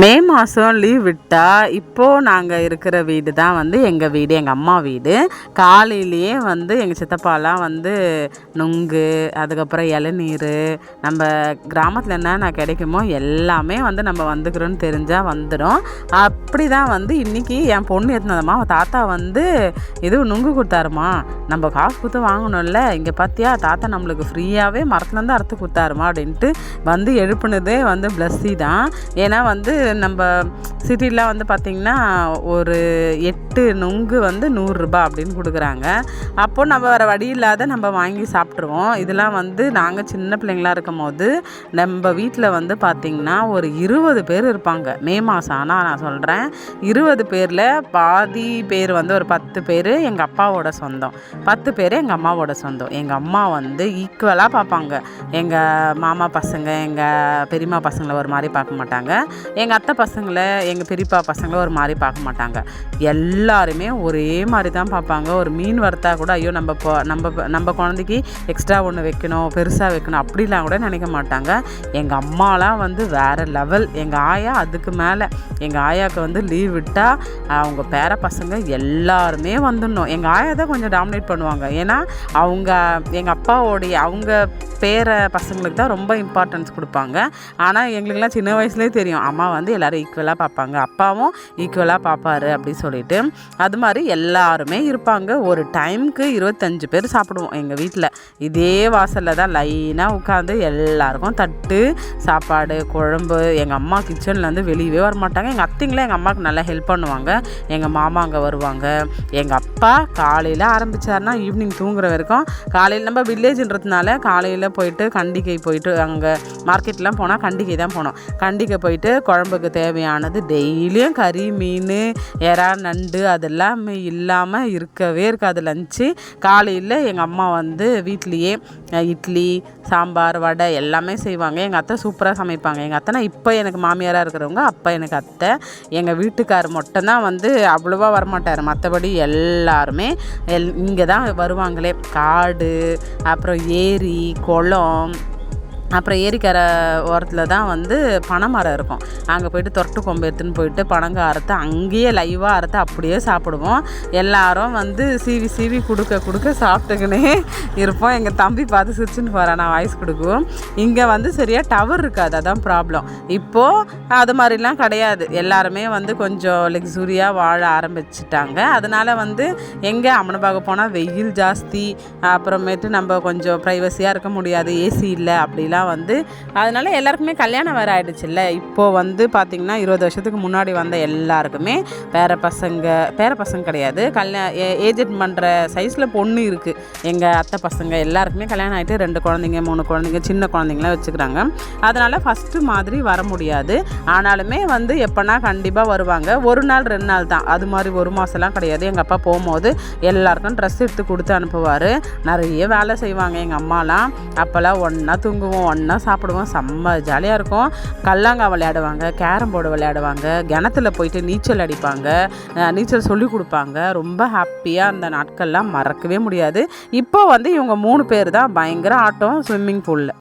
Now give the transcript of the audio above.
மே மாதம் லீவ் விட்டால் இப்போது நாங்கள் இருக்கிற வீடு தான் வந்து எங்கள் வீடு எங்கள் அம்மா வீடு. காலையிலேயே வந்து எங்கள் சித்தப்பாலாம் வந்து நுங்கு அதுக்கப்புறம் இளநீர் நம்ம கிராமத்தில் என்னென்ன கிடைக்குமோ எல்லாமே வந்து நம்ம வந்துக்கிறோன்னு தெரிஞ்சால் வந்துடும். அப்படி தான் வந்து இன்றைக்கி என் பொண்ணு எடுத்துனதம்மா தாத்தா வந்து இது நுங்கு கொடுத்தாருமா. நம்ம காசு கொடுத்து வாங்கணும்ல. இங்கே பார்த்தியா தாத்தா நம்மளுக்கு ஃப்ரீயாகவே மரத்துலேருந்து அறுத்து கொடுத்தாருமா அப்படின்ட்டு வந்து எழுப்புனதே வந்து பிளஸ்ஸி தான். ஏன்னா வந்து நம்ம சிட்டிலாம் வந்து பார்த்திங்கன்னா ஒரு எட்டு நுங்கு வந்து நூறுரூபா அப்படின்னு கொடுக்குறாங்க. அப்போது நம்ம வேறு வழி இல்லாத நம்ம வாங்கி சாப்பிட்ருவோம் இதெல்லாம் வந்து நாங்கள் சின்ன பிள்ளைங்களா இருக்கும் போது நம்ம வீட்டில் வந்து பார்த்திங்கன்னா ஒரு இருபது பேர் இருப்பாங்க. மே மாதம் ஆனால் நான் சொல்கிறேன் இருபது பேரில் பாதி பேர் வந்து ஒரு பத்து பேர் எங்கள் அப்பாவோட சொந்தம். பத்து பேர் எங்கள் அம்மாவோட சொந்தம். எங்கள் அம்மா வந்து ஈக்குவலாக பார்ப்பாங்க. எங்கள் மாமா பசங்க எங்கள் பெரியம்மா பசங்களை ஒரு மாதிரி பார்க்க மாட்டாங்க. எங்கள் அத்தை பசங்களை எங்கள் பெரியப்பா பசங்களை ஒரு மாதிரி பார்க்க மாட்டாங்க. எல்லாருமே ஒரே மாதிரி தான் பார்ப்பாங்க. ஒரு மீன் வறுத்தா கூட ஐயோ நம்ம இப்போ நம்ம நம்ம குழந்தைக்கு எக்ஸ்ட்ரா ஒன்று வைக்கணும் பெருசாக வைக்கணும் அப்படிலாம் கூட நினைக்க மாட்டாங்க. எங்கள் அம்மாலாம் வந்து வேறு லெவல் எங்கள் ஆயா அதுக்கு மேலே. எங்கள் ஆயாவுக்கு வந்து லீவ் விட்டால் அவங்க பேர பசங்க எல்லாருமே வந்துடணும். எங்கள் ஆயா தான் கொஞ்சம் டாமினேட் பண்ணுவாங்க. ஏன்னா அவங்க எங்கள் அப்பாவோடைய அவங்க பேர பசங்களுக்கு தான் ரொம்ப இம்பார்ட்டன்ஸ் கொடுப்பாங்க. ஆனால் எங்களுக்கெல்லாம் சின்ன வயசுலேயே தெரியும். அம்மா வந்து வந்து எல்லோரும் ஈக்குவலாக பார்ப்பாங்க. அப்பாவும் ஈக்குவலாக பார்ப்பாரு அப்படின்னு சொல்லிட்டு. அது மாதிரி எல்லாருமே இருப்பாங்க. ஒரு டைமுக்கு இருபத்தஞ்சு பேர் சாப்பிடுவோம் எங்கள் வீட்டில் இதே வாசலில் தான் லைனாக உட்காந்து எல்லாருக்கும் தட்டு சாப்பாடு குழம்பு. எங்கள் அம்மா கிச்சன்லேருந்து வெளியவே வர மாட்டாங்க எங்கள் அத்தைங்களும் எங்கள் அம்மாவுக்கு நல்லா ஹெல்ப் பண்ணுவாங்க. எங்கள் மாமா அங்கே வருவாங்க. எங்கள் அப்பா காலையில் ஆரம்பித்தார்னா ஈவினிங் தூங்குற வரைக்கும் காலையில் நம்ம வில்லேஜ்ன்றதுனால காலையில் போயிட்டு கண்டிகை போயிட்டு அங்கே மார்க்கெட்லாம் போனால் கண்டிகை தான் போனோம். கண்டிகை போயிட்டு குழம்புக்கு தேவையானது டெய்லியும் கறி மீன் எறா நண்டு அதெல்லாம் இல்லாமல் இருக்கவே இருக்காது. லஞ்சு காலையில் எங்கள் அம்மா வந்து வீட்லேயே இட்லி சாம்பார் வடை எல்லாமே செய்வாங்க. எங்கள் அத்தை சூப்பராக சமைப்பாங்க. எங்கள் அத்தைனா இப்போ எனக்கு மாமியாராக இருக்கிறவங்க அப்போ எனக்கு அத்தை. எங்கள் வீட்டுக்கார் மட்டும்தான் வந்து அவ்வளோவா வரமாட்டார். மற்றபடி எல்லாருமே எல் இங்கே தான் வருவாங்களே. காடு அப்புறம் ஏரி குளம் அப்புறம் ஏரிக்கரை ஓரத்தில் தான் வந்து பனைமரம் இருக்கும். அங்கே போயிட்டு தொரட்டு கொம்பு எடுத்துன்னு போயிட்டு பனங்க அறுத்து அங்கேயே லைவாக அறுத்து அப்படியே சாப்பிடுவோம். எல்லாரும் வந்து சீவி சீவி கொடுக்க கொடுக்க சாப்பிட்டுக்கினே இருப்போம். எங்கள் தம்பி பார்த்து சிரிச்சுன்னு போகிறேன் நான் வாய்ஸ் கொடுக்குவோம் இங்கே வந்து சரியாக டவர் இருக்காது அதான் ப்ராப்ளம் இப்போது அது மாதிரிலாம் கிடையாது. எல்லாருமே வந்து கொஞ்சம் லக்ஸூரியாக வாழ ஆரம்பிச்சிட்டாங்க. அதனால் வந்து எங்கே அம்மனபாக போனால் வெயில் ஜாஸ்தி. அப்புறமேட்டு நம்ம கொஞ்சம் ப்ரைவசியாக இருக்க முடியாது. ஏசி இல்லை அப்படிலாம் வந்து. அதனால எல்லாருக்குமே கல்யாணம் வேறு ஆயிடுச்சுல்ல. இப்போது வந்து பார்த்திங்கன்னா இருபது வருஷத்துக்கு முன்னாடி வந்த எல்லாருக்குமே பேர பசங்க பேர பசங்க கிடையாது. கல்யாண ஏஜென்ட் பண்ணுற சைஸில் பொண்ணு இருக்குது எங்கள் அத்தை பசங்க எல்லாருக்குமே கல்யாணம் ஆகிட்டு ரெண்டு குழந்தைங்க மூணு குழந்தைங்க சின்ன குழந்தைங்களாம் வச்சுக்கிறாங்க. அதனால் ஃபஸ்ட்டு மாதிரி வர முடியாது. ஆனாலுமே வந்து எப்போனா கண்டிப்பாக வருவாங்க. ஒரு நாள் ரெண்டு நாள் தான். அது மாதிரி ஒரு மாதம்லாம் கிடையாது. எங்கள் அப்பா போகும்போது எல்லாருக்கும் ட்ரெஸ் எடுத்து கொடுத்து அனுப்புவார். நிறைய வேலை செய்வாங்க எங்கள் அம்மாலாம். அப்போல்லாம் ஒன்றா தூங்குவோம். ஒன்றா சாப்பிடுவோம். செம்ம ஜாலியாக இருக்கும். கல்லாங்காய் விளையாடுவாங்க கேரம் போர்டு விளையாடுவாங்க கிணத்துல போயிட்டு நீச்சல் அடிப்பாங்க நீச்சல் சொல்லி கொடுப்பாங்க. ரொம்ப ஹாப்பியாக அந்த நாட்கள்லாம் மறக்கவே முடியாது. இப்போ வந்து இவங்க மூணு பேர் தான் பயங்கர ஆட்டம் ஸ்விம்மிங் பூலில்